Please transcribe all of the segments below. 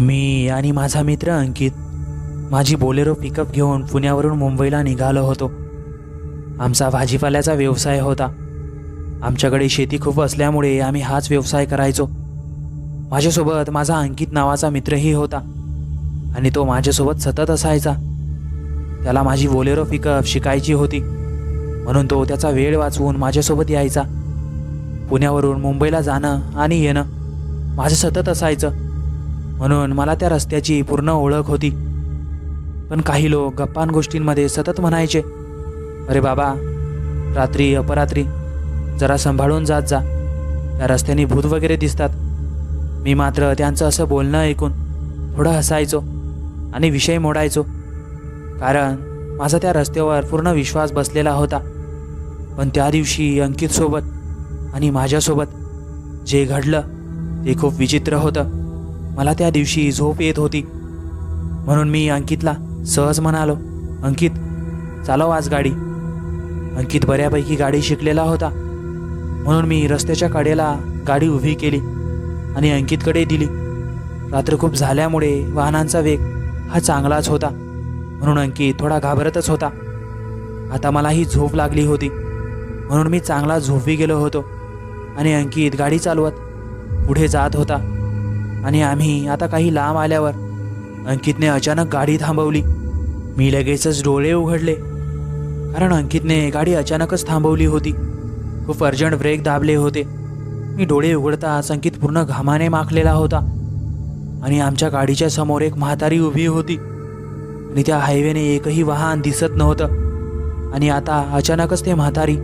मी आणि माझा मित्र अंकित माझी बोलेरो पिकअप घेऊन पुण्यावरून मुंबईला निघालो होतो. आमचा भाजीपाल्याचा व्यवसाय होता. आमच्याकडे शेती खूप असल्यामुळे आम्ही हाच व्यवसाय करायचो. माझ्यासोबत माझा अंकित नावाचा मित्रही होता आणि तो माझ्यासोबत सतत असायचा. त्याला माझी बोलेरो पिकअप शिकायची होती. म्हणून तो त्याचा वेळ वाचवून माझ्यासोबत यायचा. पुण्यावरून मुंबईला जाणं आणि येणं माझं सतत असायचं. म्हणून मला त्या रस्त्याची पूर्ण ओळख होती. पण काही लोक गप्पान गोष्टींमध्ये सतत म्हणायचे अरे बाबा रात्री अपरात्री जरा सांभाळून जात जा. त्या रस्त्याने भूत वगैरे दिसतात. मी मात्र त्यांचं असं बोलणं ऐकून थोडं हसायचो आणि विषय मोडायचो. कारण माझा त्या रस्त्यावर पूर्ण विश्वास बसलेला होता. पण त्या दिवशी अंकितसोबत आणि माझ्यासोबत जे घडलं ते खूप विचित्र होतं. मला त्या दिवशी झोप येत होती. म्हणून मी अंकितला सहज म्हणालो अंकित चालव आज गाडी. अंकित बऱ्यापैकी गाडी शिकलेला होता. म्हणून मी रस्त्याच्या कडेला गाडी उभी केली आणि अंकितकडे दिली. रात्र खूप झाल्यामुळे वाहनांचा वेग हा चांगलाच होता. म्हणून अंकित थोडा घाबरतच होता. आता मलाही झोप लागली होती. म्हणून मी चांगला झोपी गेलो होतो आणि अंकित गाडी चालवत पुढे जात होता. आणि आम्ही आता काही लांब आल्यावर अंकितने अचानक गाडी थांबवली. मी लगेचच डोळे उघडले. कारण अंकितने गाडी अचानकच थांबवली होती. खूप अर्जंट ब्रेक दाबले होते. मी डोळे उघडताच अंकित पूर्ण घामाने माखलेला होता. आणि आमच्या गाडीच्या समोर एक म्हातारी उभी होती. आणि त्या हायवेने एकही वाहन दिसत नव्हतं. आणि आता अचानकच ते म्हातारी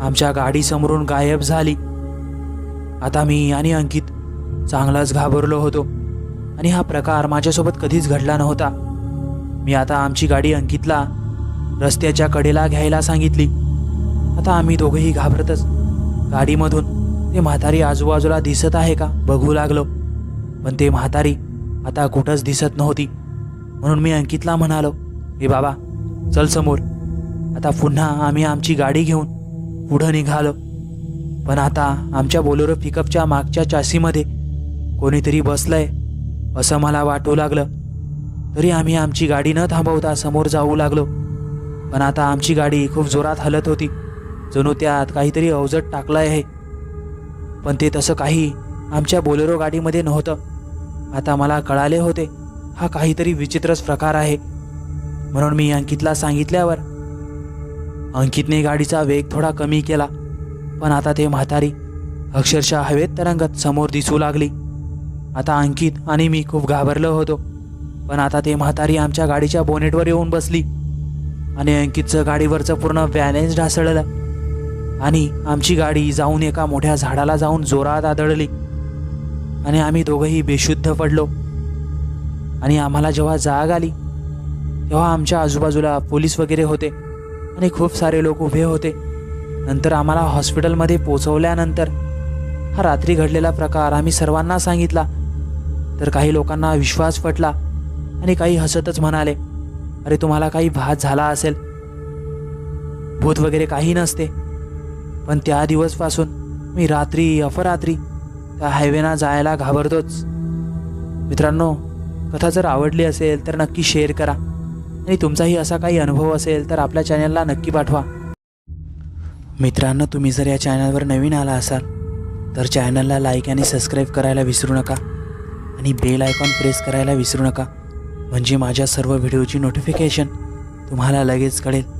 आमच्या गाडीसमोरून गायब झाली. आता मी आणि अंकित चांगलाच घाबरलो होतो. आणि हा प्रकार माझ्यासोबत कधीच घडला नव्हता. मी आता आमची गाडी अंकितला रस्त्याच्या कडेला घ्यायला सांगितली. आता आम्ही दोघंही घाबरतच. गाडीमधून ते म्हातारी आजूबाजूला दिसत आहे का बघू लागलो. पण ते म्हातारी आता कुठंच दिसत नव्हती. म्हणून मी अंकितला म्हणालो हे बाबा चल समोर. आता पुन्हा आम्ही आमची गाडी घेऊन पुढं निघालो. पण आता आमच्या बोलेरो पिकअपच्या मागच्या चासीमध्ये कोणीतरी बसलंय असं मला वाटू लागलं. तरी आम्ही आमची गाडी न थांबवता समोर जाऊ लागलो. पण आता आमची गाडी खूप जोरात हलत होती. जणू त्यात काहीतरी अवजड टाकलं आहे पण ते तसं काही आमच्या बोलेरो गाडीमध्ये नव्हतं. आता मला कळाले होते हा काहीतरी विचित्रच प्रकार आहे. म्हणून मी अंकितला सांगितल्यावर अंकितने गाडीचा वेग थोडा कमी केला. पण आता ते म्हातारी अक्षरशः हवेत तरंगत समोर दिसू लागली. आता अंकित आणि मी खूप घाबरलो होतो. पण आता ते म्हातारी आमच्या गाडीच्या बोनेटवर येऊन बसली. आणि अंकितचं गाडीवरचं पूर्ण बॅलेन्स ढासळलं. आणि आमची गाडी जाऊन एका मोठ्या झाडाला जाऊन जोरात आदळली. आणि आम्ही दोघंही बेशुद्ध पडलो. आणि आम्हाला जेव्हा जाग आली तेव्हा आमच्या आजूबाजूला पोलीस वगैरे होते आणि खूप सारे लोक उभे होते. नंतर आम्हाला हॉस्पिटलमध्ये पोचवल्यानंतर हा रात्री घडलेला प्रकार आम्ही सर्वांना सांगितला. तर काही लोकांना विश्वास पटला आणि काही हसतच म्हणाले अरे तुम्हाला काही भात झाला असेल. भूत वगैरे काही नसते. पण त्या दिवसपासून मी रात्री अपरात्री त्या हायवेना जायला घाबरतोच. मित्रांनो कथा जर आवडली असेल तर नक्की शेअर करा. आणि तुमचाही असा काही अनुभव असेल तर आपल्या चॅनलला नक्की पाठवा. मित्रांनो तुम्ही जर या चॅनलवर नवीन आला असाल तर चॅनलला लाईक आणि सबस्क्राईब करायला विसरू नका. आणि बेल आयकॉन प्रेस करायला विसरू नका. म्हणजे माझ्या सर्व व्हिडिओची नोटिफिकेशन तुम्हाला लगेच कळेल.